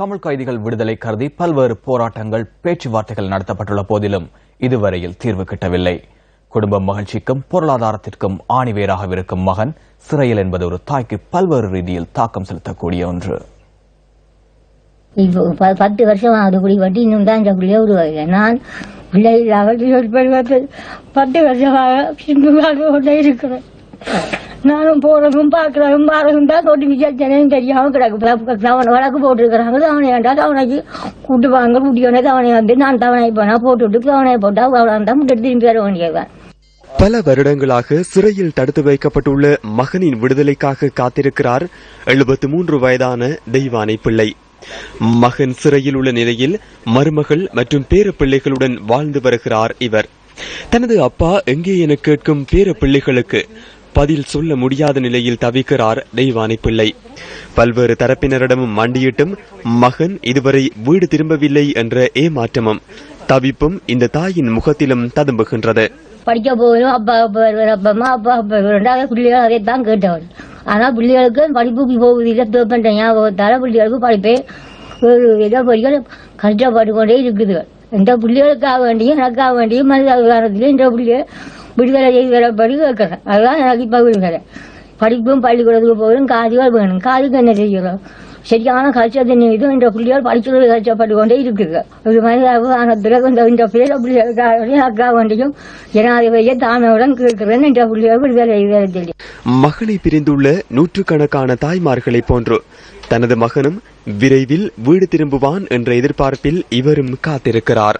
தமிழ் கைதிகள் விடுதலை கருதி பல்வேறு போராட்டங்கள் பேச்சுவார்த்தைகள் நடத்தப்பட்டுள்ள போதிலும் இதுவரையில் தீர்வு கிட்டவில்லை. குடும்ப மகிழ்ச்சிக்கும் பொருளாதாரத்திற்கும் ஆணிவேராகவிருக்கும் மகன் சிறையில் என்பது ஒரு தாய்க்கு பல்வேறு ரீதியில் தாக்கம் செலுத்தக்கூடிய ஒன்று. இப்போ பத்து வருஷம் ஆகுது குடி வட்டி இன்னும் தான் இந்த பிள்ளைய நான் பிள்ளை பத்து வருஷமாக இருக்கிறேன். நானும் போறதும் பாக்குறதும் பாரதும் தான் தொட்டி விசாரிச்சேன்னு தெரியாம கிடக்கு. தவணை வழக்கு போட்டிருக்கிறாங்க. தவணையாண்டா தவணைக்கு கூட்டு வாங்க கூட்டியோட தவணை வந்து நான் தவணை போனா போட்டுவிட்டு தவணை போட்டா அவ்வளோ தான் திரும்பி வர வேண்டியவன் பல வருடங்களாக சிறையில் தடுத்து வைக்கப்பட்டுள்ள மகனின் விடுதலைக்காக காத்திருக்கிறார் எழுபத்து மூன்று வயதான தெய்வானை பிள்ளை. மகன் சிறையில் உள்ள நிலையில் மருமகள் மற்றும் பேர பிள்ளைகளுடன் வாழ்ந்து வருகிறார் இவர். தனது அப்பா எங்கே என கேட்கும் பேர பிள்ளைகளுக்கு பதில் சொல்ல முடியாத நிலையில் தவிக்கிறார் தெய்வானை பிள்ளை பல்வேறு தரப்பினரிடமும் மண்டியிட்டும் மகன் இதுவரை வீடு திரும்பவில்லை என்ற ஏமாற்றமும் தவிப்பும் இந்த தாயின் முகத்திலும் ததும்புகின்றது. படிக்க போகணும் அப்பா அப்பா வருவார் அப்பா அப்பா வருவார் பிள்ளைகள் அதை தான் கேட்டவன் ஆனால் பிள்ளைகளுக்கு படிப்புக்கு போகுது இல்லை பேப்பன்ற ஞாபகத்தால் பிள்ளைகளுக்கு படிப்பே ஒரு இதை படிக்க கஷ்டப்பட்டு கொண்டே இருக்குது. இந்த பிள்ளைகளுக்காக வேண்டியும் எனக்காக வேண்டியும் மனிதாபிமானத்திலும் இந்த பிள்ளைய விடுதலை செய்கிறபடி கேட்குறேன் அதுதான் எனக்கு இப்போ விடுதலை. படிப்பும் பள்ளிக்கூடத்துக்கு போகிறோம் காதிகள் வேணும். காதுக்கு என்ன செய்கிறோம் சரியான கஷ்டத்தின் மீதும் இந்த பிள்ளைகள் படிக்கிறது கஷ்டப்பட்டு கொண்டே இருக்குது ஒரு மனிதாபிமானத்தில் இந்த இந்த பேர பிள்ளைகளுக்காக அக்கா வேண்டியும் ஜனாதிபதியை தானவுடன் கேட்கிறேன் இந்த பிள்ளைகள் விடுதலை செய்கிறேன் சொல்லி மகனை பிரிந்துள்ள நூற்றுக்கணக்கான தாய்மார்களைப் போன்று தனது மகனும் விரைவில் வீடு திரும்புவான் என்ற எதிர்பார்ப்பில் இவரும் காத்திருக்கிறார்.